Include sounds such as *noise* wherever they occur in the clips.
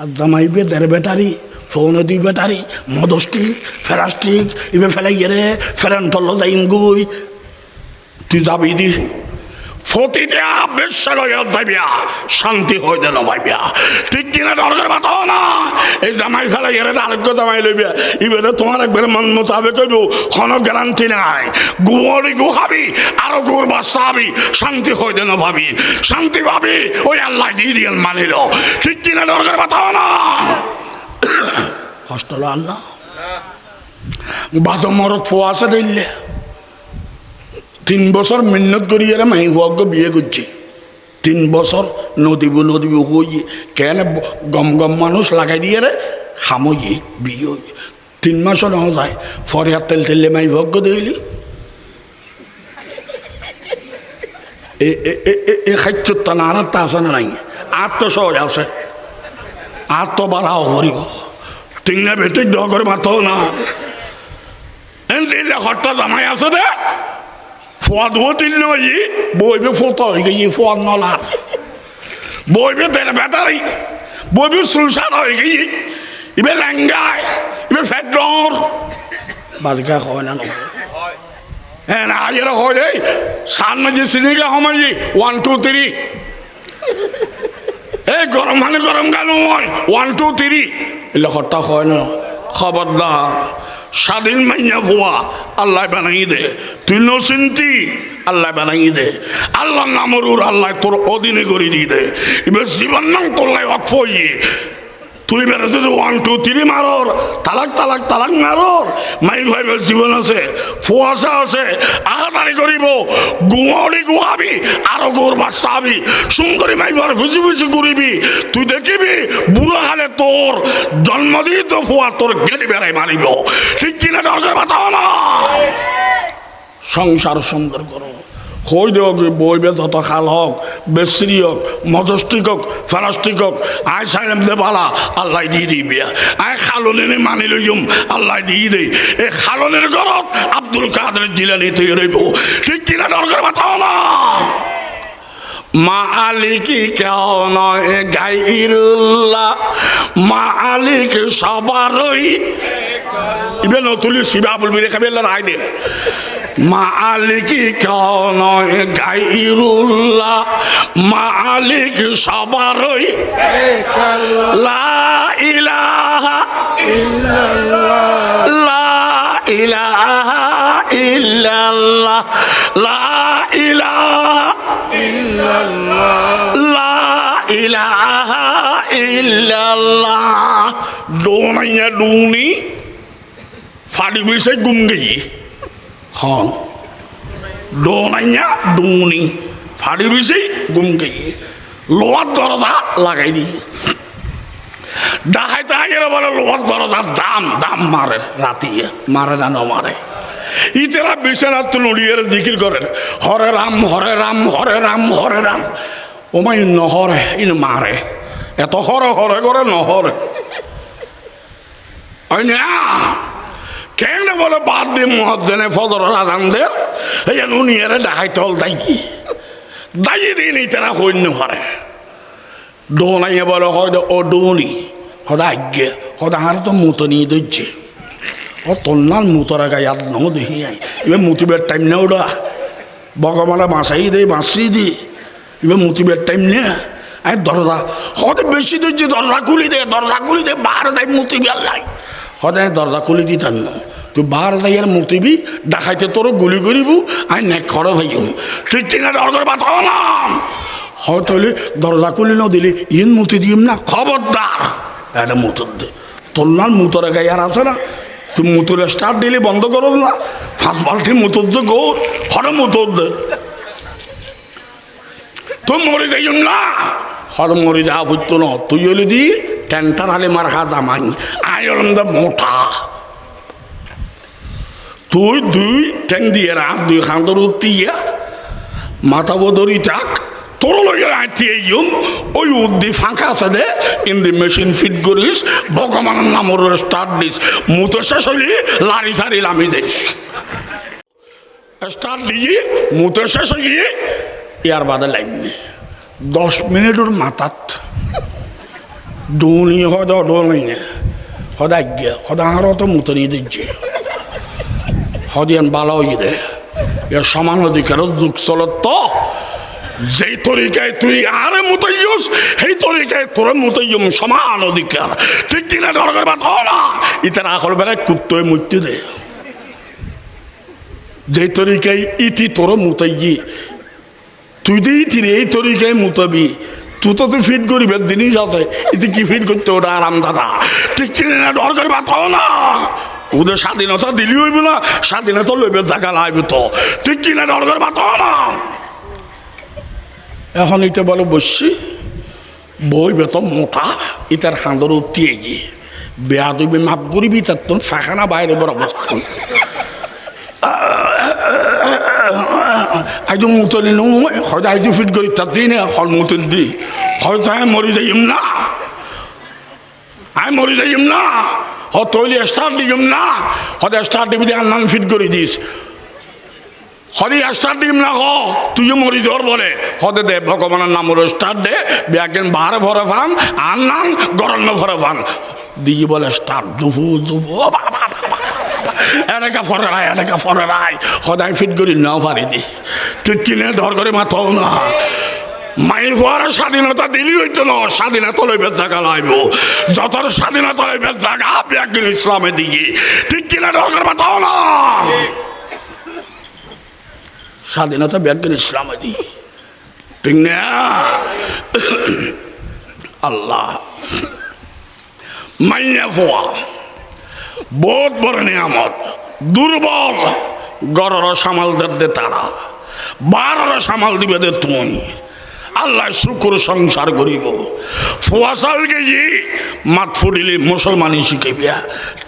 আর জামাইবে দেড় ব্যাটারি ফোনে দুই ব্যাটারি মদস্টিক ফেরাস্টিক ইবে ফেলাই গেলে ফেরান তল্ল যাইন গুই। তুই যাবি দি। ফতিতে বিশ্বলয় দেবিয়া শান্তি হয়ে যেন ভাইবিয়া ঠিক কিনা দরকার বাতাও না? এই জামাই ফেলে গেলে আরেকটা জামাই লইবিয়া। ইবেতে তোমার একবার মন মোতাবেক কইব কোনো গ্যারান্টি নাই। গুয়ারি গুহাবি, আরও গুর হবি শান্তি হয়ে যেন ভাবি শান্তি ভাবি ওই আল্লাহ দিয়ে দিয়ে মানিল ঠিক কিনা দরকার বাতাও না? *coughs* হস্টল আল্লাহ। বাদ মরত ফোয়া আছে দিল্লে। তিন বছর মিন্নত করি এরা মাই হুয়াকে বিয়ে করছে। তিন বছর নদীব নদীব হই কেন গম গম মানুষ লাগাই দিয়ে রে হামই বিয়ে হই তিন মাসও ন যায় ফরিয়ার তেল তেলে মাই ভগ্য দিলি। এ খাদ্যতা না, আর তা আছে না নাই? আর তো সহজ আছে। আর তো বাড়াও করিব তিন না বেটে ডগর মাথাও না। এমনি ঘরটা জামাই আছে দে। বইবে ফোতা হয়ে গিয়ে ফোয়াদ নলার বইবে তেরে ব্যাটারি বইবে সুলসান হয়ে গিয়ে ইবে লেঙ্গায় ইবে ফেডর বাজকা হয় না হ্যাঁ রে সামনে যে সিনেগা হমাই ওয়ান টু থ্রি এই গরম মানে গরম গান ওয়ান টু থ্রি এলে হট্টা হয় না খবরদার স্বাধীন মাইয়া ভুয়া, আল্লাহ বানাই দে। তুই নচিন্তি আল্লাহ বানাই দে। আল্লাহ নামরুর আল্লাহ তোর অধীনে করে দিয়ে দে। এবার জীবন নাম করলাই অক্ষ তুই বেড়ে যদি ওয়ান টু থ্রি মারর, তালাক তালাক তালাক মারর। মাই ভাইবের জীবন আছে, ফুয়াশা আছে আহাতারি গুয়ারি গুয়াবি আরও গোর বাসাবি সুন্দরী মাইবার ফুচি ফুচি ঘুরিবি। তুই দেখিবি, বুড়ো হালে তোর জন্মদিন ফুয়া তোর গেলি বেড়াই মারিব। ঠিক কিনা দরকার বাতাও না সংসার সুন্দর করো। হই দেওক বইবে যত খাল হোক বেশ্রী হোক মজস্টিক হোক ফেরাস্টিক হোক আয় সাইলাম দে বালা আল্লাহ দিয়ে দিবি আয় খালনের মানি লইম আল্লাহ দিয়ে দেই এই খালনের ঘরত আব্দুল কাদের জিলানি তৈরি রইব ঠিক কিনা দরকার বাতাও না মালিকি কেউ নয় গাইরুল্লাহ মালিক সবারই ইবে নতুলি শিবা বলবি রেখে বেলা রায় দে। মালিকি কেউ নয় গাইরুল্লাহ, মালিক সবারই। লা ইলাহা লা ইলাহা ইল্লাল্লাহ, লা ইলাহা লা ইলাহা ইল্লাল্লাহ। ডোনাইয়া ডুনি, ফাড়ি মিশে গুম গই হন ডোনাইয়া ডুনি ফাড়ি মিশে গুম গই লোহার দরজা লাগাই দি ডাকাইতে আগের বলে লোহার দরজার দাম দাম মারে রাতি মারে না ন মারে ইতেরা তো নড়িয়ে জিকির করেন হরে রাম হরে রাম হরে রাম হরে রাম ওমাই নহরে ইন মারে এত হরে হরে করে নহরে কেন বলে, বাদ দিয়ে মহাজনে ফজর আজানদের এই যেন উনি এরা ডাকাইতে হল তাই কি? দাইয়ে দিন ইতেরা হইন হরে ডোনাইয়ে বলে হয়তো ও ডোনি হদা আজ্ঞে হদা হার তো মুতো নিয়ে দিচ্ছে ও তন্নাল মুতরা গায়ে আর ন দেখি আই। এবার মুতিবের টাইম না ওটা বগমালা বাঁচাই দে, বাঁচি দি। এবার মুতিবের টাইম নে। আই দরজা হতে বেশি দিচ্ছি দরজা খুলি দে, দরজা খুলি দে, বার যাই মুতিবি আল্লাহ সদায় দরজা খুলি দিতাম না। তুই বার যাই আর মুতিবি ডাকাইতে তোর গুলি করিব আই নেক খড় ভাইম ঠিক কিনা দরকার বাতাও না হয়তো দরজা খুলি ন দিলি ইন মুতি দিম না খবরদার এটা মুতর দে তোর মুতরে গায়ে আর আছে না তুমি মুতুর স্টার্ট দিলে বন্ধ করো না ফাঁস বালতি মুতুর দে গৌর হরে মুতুর দে তুই মরি যাই না হর মরি যা বুঝতো না তুই হলি দি টেন্টার হালে মার খা জামাই দে মোটা তুই, দুই ঠ্যাং দিয়ে রাত দুই খাঁদর উত্তিয়া, মাথা বদরি টাক, তোর লগে আঁটিয়ে ইউম ওই উদ্দি ফাঁকা আছে দে ইন দি মেশিন ফিট করিস, ভগবানের নামর স্টার্ট দিস, মুতো শেষ হইলি, লারি সারি লামি দিস। স্টার্ট দিয়ে মুতো শেষ হয়ে ইয়ার বাদে লাইন দশ মিনিটের মাথাত, দুনি হদ ডোলাই গিয়া হদা আরও তো মুতনি দিচ্ছে হদিয়ান ভালো দে। এ সমান অধিকারের যুগ চলত তো। যেই তরিকায় তুই আরে মুতাইয়স সেই তরিকায় তোর মুতাইয়ম সমান অধিকার। ঠিক কিনা দরকার বাত না। ইতার আকল বেড়ায় কুত্তয় মুক্তি দে। যেই তরিকায় ইতি তোর মুতাইয়ি তুই দিয়ে ইতিরে এই তরিকায় মুতাবি। তুই তো তুই ফিট করিবের জিনিস আছে। ইতি কি ফিট করতে ওটা আরাম দাদা। ঠিক কিনা দরকার বাত না। ওদের স্বাধীনতা দিলি হইব না, স্বাধীনতা লইবে জায়গা লাগবে তো ঠিক কিনা দরকার বাত এখন ইতে বলে বসছি, বই বেত মোটা, ইতার হাঁদর উঠিয়ে গিয়ে বেয়া দুবি মাপ করিবি তার তোর ফাঁকানা বাইরে বড় অবস্থা। আইজো মুতলি নো, হয়তো আইজো ফিট করি তার দিই না, হল মুতল দি। হয়তো আমি মরি যাইম না। আমি মরি যাইম না। হ তৈলি স্টার্ট দিম না হয়তো স্টার্ট দিবি দিয়ে আন্নান ফিট করে দিস। হরি স্টার দিম না হ তুইও মরি জোর বলে। হদে দে, ভগবানের নাম স্টার দে, ব্যাগেন বাহারে ভরে ফান, আর নাম গরম ভরে ফান। দিগি বলে স্টার দুফু দুফু বাবা। এনেকা ফরে রায় এনেকা ফরে রায় সদায় ফিট করি, নাও পারি দি। তুই কিনে ধর করে মাথাও না। মাই হওয়ার স্বাধীনতা দিলি হইতো না, স্বাধীনতা লইবে জায়গা লাইব। যত স্বাধীনতা লইবে জায়গা ব্যাগিন ইসলামের দিকে ঠিক কিনে ধর করে না? স্বাধীনতা ব্যাগের ইসলামে দি ঠিক না? আল্লাহ, মাইয়া ফোয়া, বহুত বড় নিয়ামত। দুর্বল, গরর সামাল দে তারা, বারর সামাল দিবে দে তুমি। আল্লাহ শুকুর সংসার করিব। ফোয়া চাউল কেজি, মাত ফুটিলে মুসলমানই শিখাইবিয়া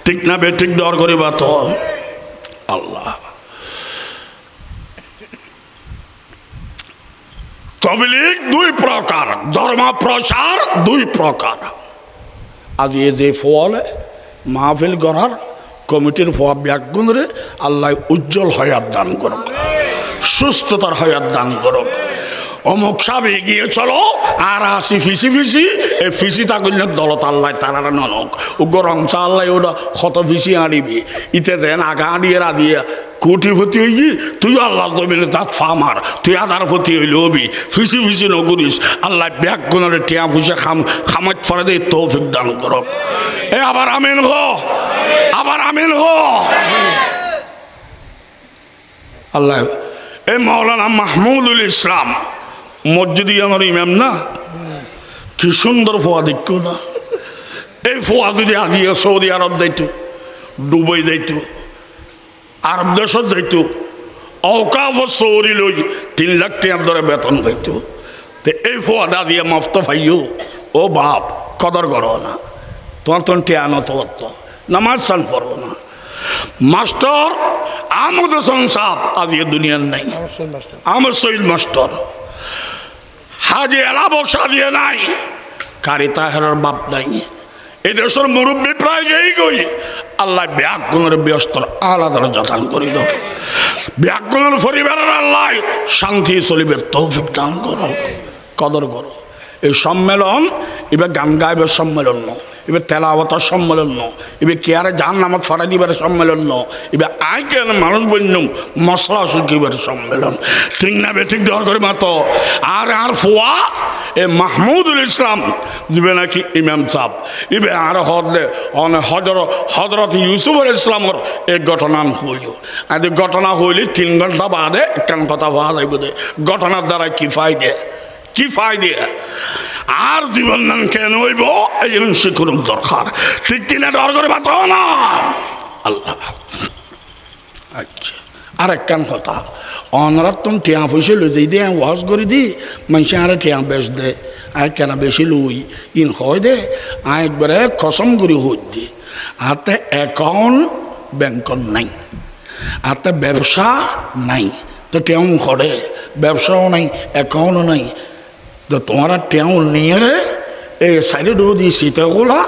ঠিক না বে, ঠিক দর করিবা তো। আল্লাহ। তবলিগ দুই প্রকার ধর্ম প্রচার দুই প্রকার। আজ এ যে ফলে মাহফিল করার কমিটির ফোয়া ব্যাগুণরে আল্লাহ উজ্জ্বল হয়াত দান করুক। সুস্থতার হয়াত দান করুক। অমুক সাহেব এগিয়ে চলো, আর আসি ফিসি ফিসি। এ ফিসি থাকলে দলত আল্লাহ তারা ননক। ও গরম চা আল্লাহ ওটা ক্ষত ফিসি আনিবি। ইতে দেন আগা আনিয়ে রাধিয়ে কোটি ফতি হইলি তুই আল্লাহ জমিনে তাত ফামার তুই আধার ফতি হইলে হবি। ফিসি ফিসি নকরিস আল্লাহ ব্যাগ গুণরে টিয়া ফুসে খাম খামাত ফরে দে, তৌফিক দান করক। এ আবার আমেন হো আবার আমেন হো আল্লাহ, এ মৌলানা মাহমুদুল ইসলাম মসজিদ আমার ইমাম না? কি সুন্দর ফোয়া দেখো না। এই ফোয়া যদি আগিয়ে সৌদি আরব যাইতো ডুবই যাইতো আরব দেশত যাইতো অকাফ চৌরি লই তিন লাখ টাকার দরে বেতন পাইতো। তে এই ফোয়া দা দিয়ে মফত ভাইও ও বাপ কদর করো না? তোমার তো টিয়া নত নামাজ সান পড়ব না। মাস্টার আমদ হোসেন সাহ আজকে দুনিয়ার নাই। আমার সৈল মাস্টার হাজি এলা বক্সা দিয়ে নাই, কারি তাহের বাপ নাই। এই দেশের মুরব্বী প্রায় যেই গই, আল্লাহ ব্যাগুণের ব্যস্ত আলাদা করি করিল। ব্যাগুণের পরিবারের আল্লাহ শান্তি চলিবে, তৌফিক দান করো, কদর করো। এই সম্মেলন, এবার গান গাইবার সম্মেলন। ন এবার তেলাবতার সম্মেলন। ন এবার কেয়ারে জান নামত ফাটাই দিবার সম্মেলন। ন এবার আই কেন মানুষ বন্যম মশলা শুকিবার সম্মেলন। ঠিক না বে, ঠিক দর করে মাতো। আর আর ফোয়া, এ মাহমুদুল ইসলাম দিবে নাকি ইমাম সাহ ইবে আর হদলে, অন হজর, হজরত ইউসুফ আল ইসলামর এই ঘটনা হইল। আর ঘটনা হইলে তিন ঘণ্টা বাদে কেন কথা ভাবা যাইব দে ঘটনার দ্বারা কি ফায়দে? কি ফায়দে? আর জীবন দান কেন হইব? এই জন্য শিক্ষণ দরকার। ঠিক কিনা ডর করে না? আল্লাহ আচ্ছা আর একখান কথা। অনরাত্তন টিয়া পয়সা লই দিই দে, ওয়াজ করে দি মানুষ আর টিয়া বেশ দে আর কেন বেশি লই, ইন হয় দে আর একবারে কসম করে হই দি। হাতে অ্যাকাউন্ট ব্যাংকত নাই, হাতে ব্যবসা নাই, তো টেউ করে, ব্যবসাও নাই অ্যাকাউন্টও নাই তোমার টেউ নিয়ে এই সাইডে দিয়ে শীতগুলা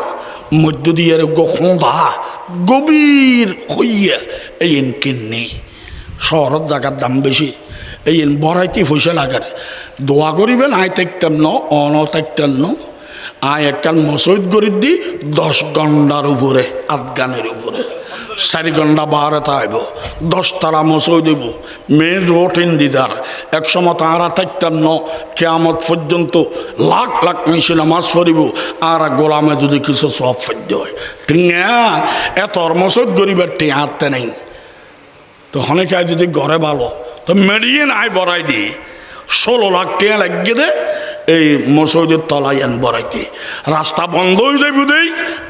মধ্য দিয়ে গোখা গভীর হইয়া এই এন কিনে শহরের জায়গার দাম বেশি। এই এন বড়াইতে পয়সা লাগে দোয়া করিবেন আই থাকতাম ন, অন থাকতাম ন। আয় একখান মসজিদ গরিব দি, দশ ঘণ্টার উপরে আফগানের উপরে। ঘণ্টা বাহারে থাকব দশতলা মসজিদ দিব মেন রোড ইন দিদার এক সময় তাঁরা থাকতাম ন কেয়ামত পর্যন্ত লাখ লাখ মিশে নামাজ পড়িব আর গোলামে যদি কিছু সব সহ্য হয়। না এত মসজিদ গরিবের টিয়া হাতে নেই। তো অনেকে যদি ঘরে ভালো তো মেডিয়ে নাই বড়াই দি ষোলো লাখ টাকা লাগিয়ে দে, এই মসজিদের তলাই আন বড়াইতে রাস্তা বন্ধ হয়ে যাবে দেই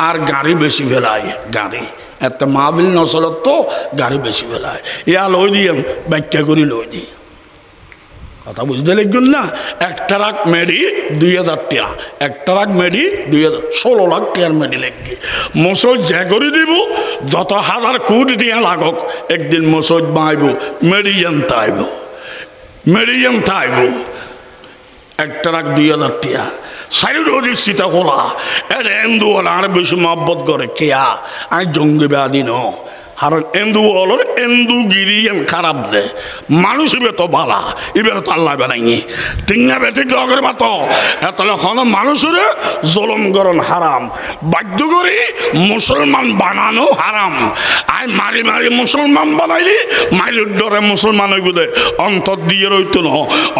আর গাড়ি বেশি ফেলায় গাড়ি। এত মাহবিল নচলত তো গাড়ি বেশি ফেলায় ইয়া লই দিয়ে ব্যাখ্যা করি লই দিই কথা বুঝতে লিখবেন না? এক ট্রাক মেডি দুই হাজার টাকা এক ট্রাক মেডি দুই হাজার, ষোলো লাখ টাকার মেডি লেগে মসজিদ যে করে দিব, যত হাজার কোটি টাকা লাগক, একদিন মসজিদ বাঁইব মেডিয়ান তাইব মেডিয়ান তাইব। এক ট্রাক দুই হাজার টাকা। সাইড সীতা খোলা এর এন্দু আর বেশি মহব্বত করে। কেয়া? আমি জঙ্গিবাদী ব্যাধি ন আর এন্দু হলর এন্দু গিরি খারাপ দে। মানুষ ইবে তো বালা ইবে তো আল্লাহ বেড়াইনি ঠিক না বেটি জগের বাত। তাহলে হন মানুষের জলম গরণ হারাম, বাধ্য করি মুসলমান বানানো হারাম। আই মারি মারি মুসলমান বানাইলি, মাইলির ডরে মুসলমান হইব দে। অন্তর দিয়ে রইতো ন,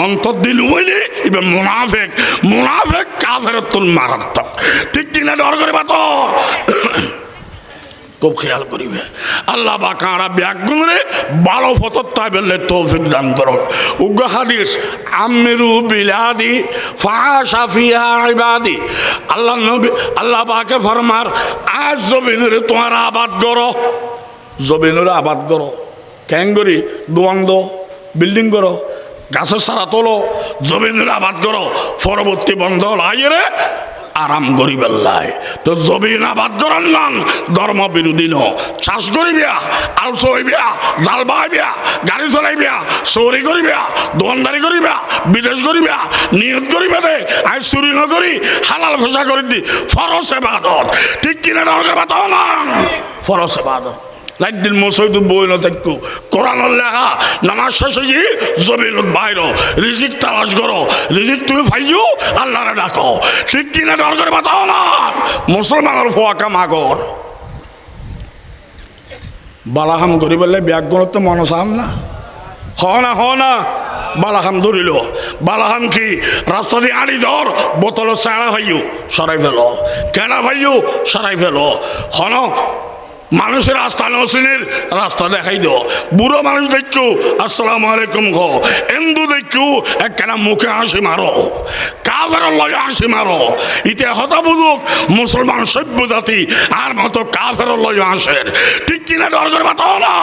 অন্তর দিল হইলে ইবে মুনাফেক মুনাফেক কাফের তুল মারাত্মক। ঠিক কিনা ডর করে বাত? খুব খেয়াল করিবে। আল্লাহ বা কাঁড়া ব্যাগুণরে ভালো ফতর তাই বেললে তৌফিক দান করো উগ্র হাদিস, আমিরু বিলাদি ফাশা ফিহা ইবাদি। আল্লাহ নবী, আল্লাহ পাকে ফরমার, আজ জমিনের তোমার আবাদ করো। জমিনের আবাদ করো। ক্যাং করি দোয়ান দো, বিল্ডিং করো, গাছের সারা তোলো। জমিনের আবাদ করো। পরবর্তী বন্ধ লাইরে আরাম গরিব লাই। তো জমিন আবাদ করার নাম ধর্ম বিরোধী ন চাষ করিবিয়া আলস হইবিয়া জাল বাহিবিয়া গাড়ি চলাইবিয়া, চৌরি করিবিয়া, দোকানদারি করিবিয়া, বিদেশ করিবিয়া নিয়ত করিবা দে। আই চুরি নকরি, হালাল ফসা কৰি দি। ফরসে বাদত ঠিক কিনা দরকার বাদ না। ফরসে বাদত একদিন মসজিদ বই না থাকো কোরআনের লেখা, নামাজ শেষ হয়ে জমিনত বাইর, রিজিক তালাশ করো। রিজিক তুমি ফাইও আল্লাহরে ডাকো। ঠিক কিনা ডর করে বাতাও না মুসলমানের ফোয়াকা মাগর বালাহাম করি বললে ব্যাগগুলো তো মনে চান না। হ না হ না, বালাহাম ধরিল। বালাহাম কি, রাস্তা দিয়ে আড়ি ধর, বোতল চারা ভাইও সরাই ফেল। কেনা ভাইও সরাই ফেল। হন মানুষের রাস্তা নসিনের রাস্তা দেখাই দেব বুড়ো মানুষ দেখো আসসালামু আলাইকুম গো এন্দু এক একখানা মুখে হাসি মারো। কাফের লগে হাসি মারো। ইতে হতা বুঝুক, মুসলমান সভ্য জাতি, আর মতো কাফের লগে হাসের ঠিক কিনা দরজার মাথা না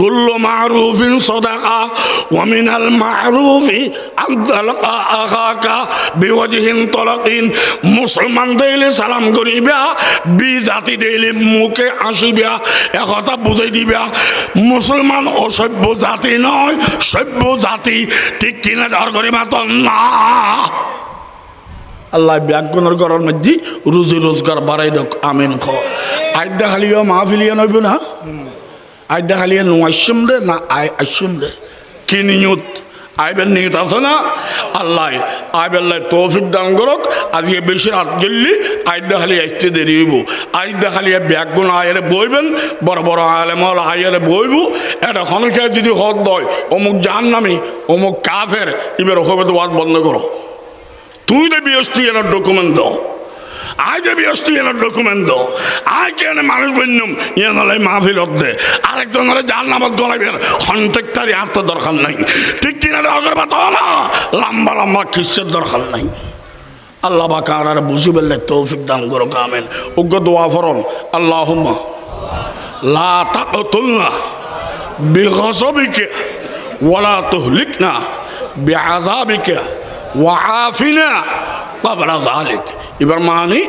কুল্লু মারুফিন সদাকা ওয়ামিনাল মারুফি আদালকা আকাকা বিওয়াজহিন তলাকিন। মুসলমান দেইলে সালাম করিবা বি জাতি দেইলে মুখে আসিবা কথা বুঝাই দিবা। মুসলমান অসভ্য জাতি নয়, সভ্য জাতি, ঠিক কিনা ধর করি মাতন না। আল্লাহ ব্যাগুনের ঘরের মধ্যে রুজি রোজগার বাড়াই দক, আমিন খ। আড্ডা খালিও মাহফিলিয়া নইব না? আই দেখালিয়ে নোয়াইসম রে না আই আসম রে কি নিয়ত আইবের নিয়ত আছে না আল্লাহ আইবেল্লাই তৌফিক দান করক আজকে বেশি রাত গেললি আই দেখালি আসতে দেরি হইব আই দেখালিয়ে ব্যাগুন আয়ের বইবেন বড় বড় আলেমল আয়ের বইব এটা খনকে যদি হদ দয় অমুক জান নামি অমুক কাফের এবার হবে তো বন্ধ করো তুই তো বিয়স্তি এর ডকুমেন্ট দাও আজ বিয়স্তি এর ডকুমেন্ট আজ কেন মানুষ বন্যম ইয়ে নলে মাহফিল দে। আরেকজন হলে যার নামত গলাইবের হন্টেকটারি আত্ম দরকার নাই। ঠিক কিনা দরকার না, লম্বা লম্বা খ্রিস্টের দরকার নাই। আল্লাহ বা কার আর বুঝি বললে তৌফিক দান করো কামেন উগ্র দোয়া ফরন আল্লাহ লা তাকতুলনা বিগসবিকে ওয়ালা তুহলিকনা বিআযাবিকা ওয়াআফিনা কবলা জালিক। এবার মানি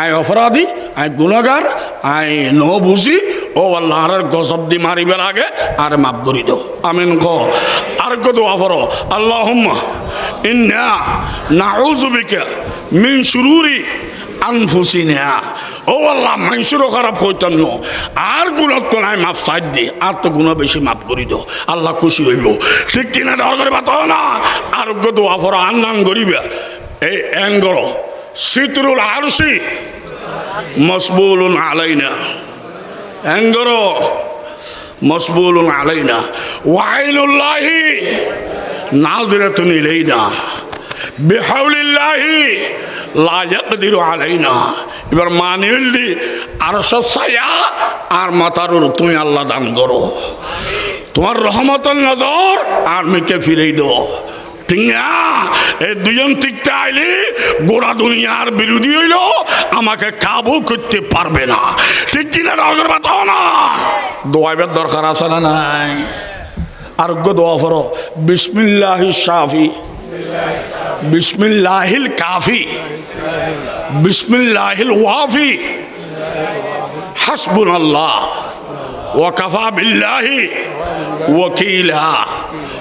আয় অপরাধী, আয় গুণাগার, আয় নো বুঝি ও আল্লাহর গজব দি মারিবার আগে আর মাফ করি দো আমিন ক আর কত অপর আল্লাহ ইন্না নাউজুবিকা মিন শুরুরি আনফুসিনা। ও আল্লাহ মানুষেরও খারাপ হইতাম ন আর গুণত তো নাই মাপ সাইড দি, আর তো গুণ বেশি মাপ করি দো আল্লাহ খুশি হইব। ঠিক কিনা ডর করে বাত না। আরোগ্য দোয়া ফরা আন্নান গরিবে এই করো সিতরুল আরশি মসবুলুন আলাইনা। এঙ্গরো মসবুলুন আলাইনা। ওয়াইনুল্লাহি নাদিরাতুন ইলাইনা। বিহাউলিল্লাহি, লা ইয়াকদিরু আলাইনা। এবার মানিল্লি আর সসায়া আর মাতার উপর তুমি আল্লাহ দান করো। তোমার রহমতের নজর আর মেকে ফিরেই দাও। ঠিক না দুজন টিকতে আইলে গোড়া দুনিয়ার বিরোধী হইল, আমাকে কাবু করতে পারবে না। ঠিক কিনা না দোয়াইবার দরকার আছে না নাই? আরোগ্য দোয়া করো, বিসমিল্লাহ শাফি, বিসমিল্লাহিল কাফি, বিসমিল্লাহিল ওয়াফি হাসবুন আল্লাহ ওয়াকাফা বিল্লাহি ওয়াকিলা।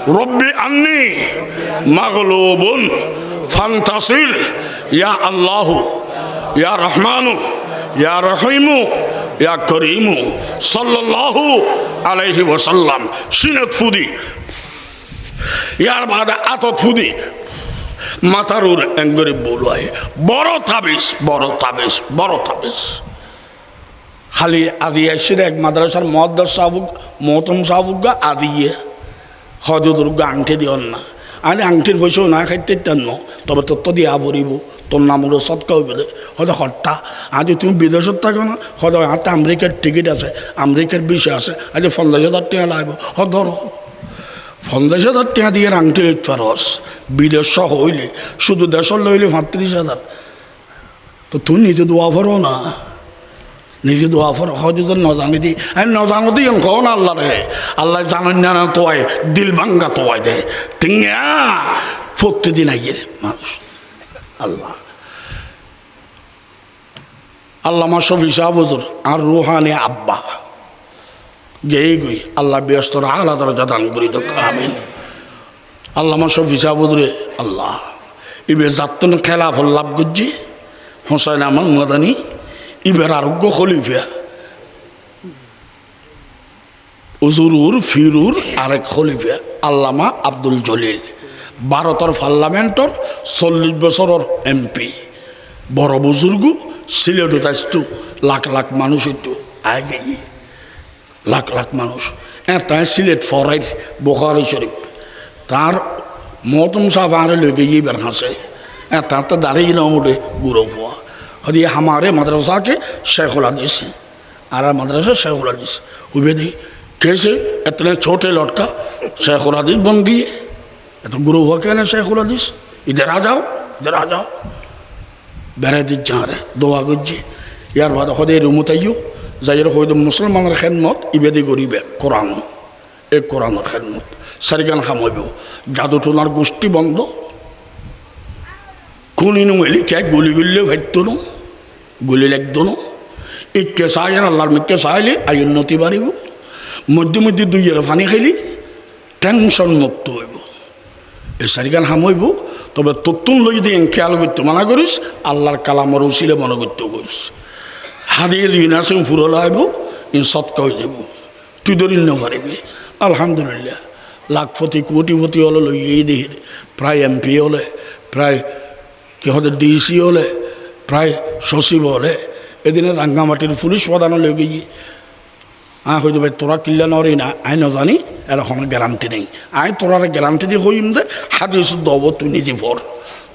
রব্বি আন্নি মাগলুবুন ফান্তাসির ইয়া আল্লাহু, ইয়া রহমানু, ইয়া রহিমু, ইয়া করিমু, সাল্লাল্লাহু আলাইহি ওয়াসাল্লাম। সিনত ফুদি, ইয়ার বাদে আতত ফুদি। মাথারুর এঙ্গরে বলুয়াই বড় তাবিজ বড় তাবিজ বড় তাবিজ। খালি আজি আসছিল এক মাদ্রাসার মহাদ্দার সাহুক, মহতম সাহুকা আদিয়ে। হজদুর্গ আংটি দিওন না। আমি আংটির পয়সাও না খাইতে তেন তবে তোর তো দিয়া পড়িব, তোর নামর সৎকা হইবে হয়তো হট্টা, আজ তুমি বিদেশত থাকো না। হয়তো হাতে আমেরিকার টিকিট আছে, আমেরিকার বিষয় আছে। আজ পঞ্চাশ হাজার টাকা লাগবে। হ, ধরো। পঞ্চাশ হাজার টাকা দিয়ে আংটি লইতে পারস। বিদেশ হইলে, শুধু দেশের লইলে পঁয়ত্রিশ হাজার। তো তুমি নিজে দোয়া করো না। নিজে দোয়া ফর হয়তো তো নজানি দি। হ্যাঁ নজানো দি কো না আল্লাহ রে। আল্লাহ জানেন না তোয়াই, দিল ভাঙ্গা তোয়াই দে। টিঙ্গা প্রতিদিন আইয়ের মানুষ। আল্লাহ। আল্লাহ শফি শাহ হুজুর আর রুহানি আব্বা। গেই গই, আল্লাহ ব্যস্ত আলাদা দান করি তো আমিন। আল্লাহ শফি শাহ হুজুরে, আল্লাহ। ইবে যাত্তন খেলা ফল লাভ করছি। হোসাইন আমার মদানি ইবের আরোগ্য খলিফা উজুরুর ফিরুর আরেক খলিফা আল্লামা আব্দুল জলিল ভারতের পার্লামেন্টর চল্লিশ বছরের এমপি বড় বুজুর্গ সিলেটত আসতো লাখ লাখ মানুষ হইতো আগে লাখ লাখ মানুষ। হ্যাঁ তাই সিলেট ফরাইর বোখারি শরীফ। তার মতম সাহ আরে লেগে এবার হাসে হ্যাঁ তার তো দাঁড়িয়ে না উঠে হওয়া और ये हमारे मदरसा के शेखुल हदीस हैं आरा मदरसा शेखुल हदीस उबे दी कैसे इतने छोटे लड़का शेखुल हदीस बन गए ये तो गुरु हुआ कहने शेखुल हदीस इधर आ जाओ इधर आ जाओ বেড়াই দিক যাঁরে দোয়া গজ্জি ইয়ার বাদে সদে রুমতাইও যাইয়ের হয়তো মুসলমানের খেদমত ইবেদি গরিবে কোরআন এই কোরআনের খেদমত সারিগান খামইব জাদু টোনার গোষ্ঠী বন্ধ কোনিনো এলিকে গুলি গুলিলে ভাইতো গুলি না ইকে চাইয়ের আল্লাহর মিকে চাইলে আই উন্নতি বাড়িব। মধ্যে মধ্যে দুইয়ের পানি খাইলি টেনশন মুক্ত হইব। এই চারিগান হামইব তবে তত্তুন লই দিয়ে খেয়াল করতে মানা করিস, আল্লাহর কালামর উচিলে মনে করতে করিস। হাদিয়ে আসেন ফুরল আইব ইন সৎকা হয়ে যাব তুই ধরিন না পারিবি। আলহামদুলিল্লাহ লাখপতি কোটিপতি হলে লই এই দেহের প্রায় এমপি হলে, প্রায় কি হতে ডিসি হলে প্রায় শশী বলে, এদিনে রাঙ্গামাটির পুলিশ প্রধান লেগে গিয়ে আ হয়তো ভাই তোরা কিল্লা নরি না? আই নজানি, এরকম গ্যারান্টি নেই। আই তোরার গ্যারান্টি দিয়ে হইম দে, হাদিস দব তুই নিজে ফর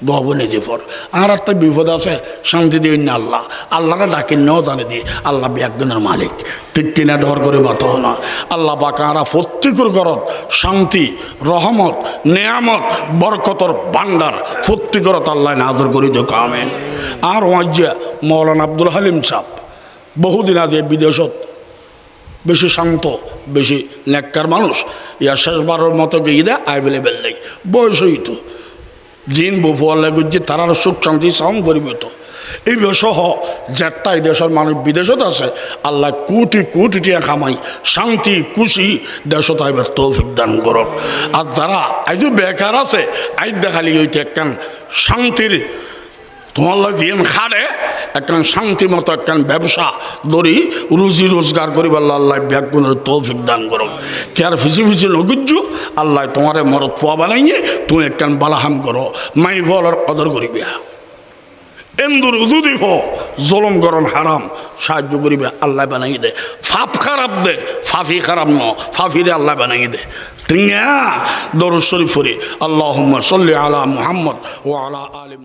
দব নিজে ফর আর একটা বিপদ আছে, শান্তি দিয়ে না আল্লাহ। আল্লাহরা ডাকিন নাও জানে দিয়ে আল্লাহ ব্যাগজনের মালিক। ঠিক কিনা ডর করে মাতো না। আল্লাহ বাকারা প্রত্যেকের ঘরত শান্তি, রহমত, নেয়ামত, বরকতর ভান্ডার প্রত্যেকরত আল্লাহ নাদর করি দেখ আমেন। আর ওয়াজ্জা মৌলানা আব্দুল হালিম সাহ বহুদিন আগে বিদেশত বেশি শান্ত, বেশি নেককার মানুষ। ইয়া শেষবারের মতো গিয়ে দেয় অ্যাভেলেবেল নেই। বয়স তো জিন বফুয়ার লাগুজি তারার সুখ শান্তি সাম পরিমিত এই সহ যেটা এই দেশের মানুষ বিদেশত আছে, আল্লাহ কোটি কোটি টিয়া খামাই শান্তি, খুশি দেশত আইবার তৌফিক দান করক। আর যারা আইজু বেকার আছে আজ দেখালি ওই একখান শান্তির তোমার দিন খাড়ে একখান শান্তি মতো একখান ব্যবসা ধরি, রুজি রোজগার করিব আল্লাহ আল্লাহ ব্যাগুনের তৌফিক দান করো কে আর ফিসি ফিসি নগুজ্জু, আল্লাহ তোমারে মরত পোয়া বানাইয়ে তুমি একখান বালাহাম করো। মাই বলার কদর করিবি। এন্দুর উদু দিব জলম গরম হারাম, সাহায্য করিবে, আল্লাহ বানাই দে। ফাপ খারাপ দে, ফাফি খারাপ ন ফাফিরে আল্লাহ বানাই দে। ঠিক না দরুদ শরীফ ফরি আল্লাহ সল্লি আলা মুহাম্মদ ও আলা আলী